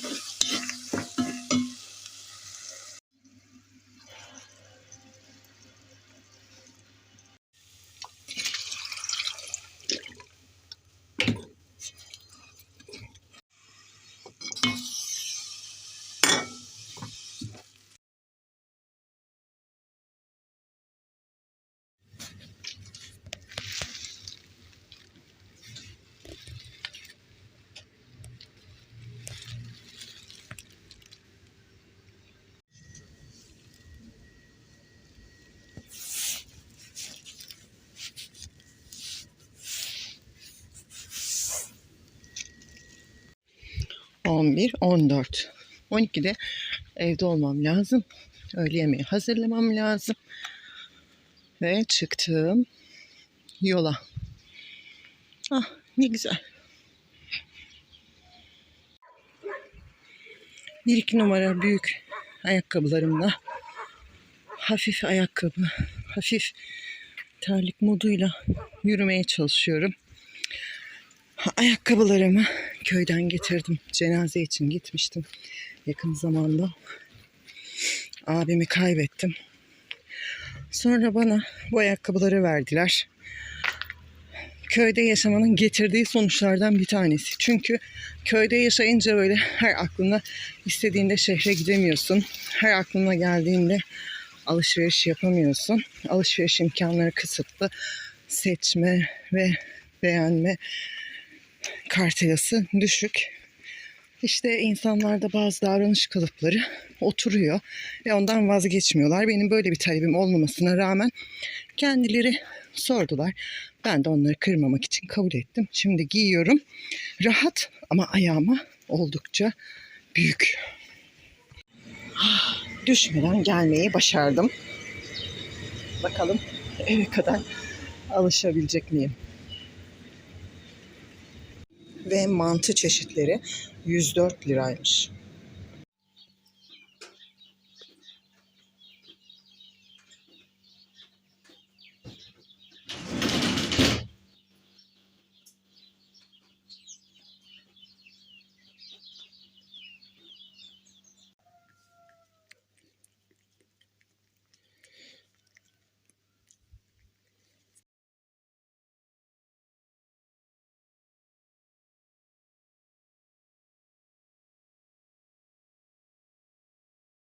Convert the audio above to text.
you 11, 14. 12'de evde olmam lazım. Öğle yemeği hazırlamam lazım. Ve çıktım yola. Ah ne güzel. Bir iki numara büyük ayakkabılarımla hafif ayakkabı, hafif terlik moduyla yürümeye çalışıyorum. Ayakkabılarımı köyden getirdim. Cenaze için gitmiştim yakın zamanda. Abimi kaybettim. Sonra bana bu ayakkabıları verdiler. Köyde yaşamanın getirdiği sonuçlardan bir tanesi. Çünkü köyde yaşayınca böyle her aklına istediğinde şehre gidemiyorsun. Her aklına geldiğinde alışveriş yapamıyorsun. Alışveriş imkanları kısıtlı. Seçme ve beğenme kartelası düşük. İşte insanlarda bazı davranış kalıpları oturuyor ve ondan vazgeçmiyorlar. Benim böyle bir talebim olmamasına rağmen kendileri sordular. Ben de onları kırmamak için kabul ettim. Şimdi giyiyorum. Rahat ama ayağıma oldukça büyük. Ah, Düşmeden gelmeyi başardım. Bakalım eve kadar alışabilecek miyim? Ve mantı çeşitleri 104 liraymış.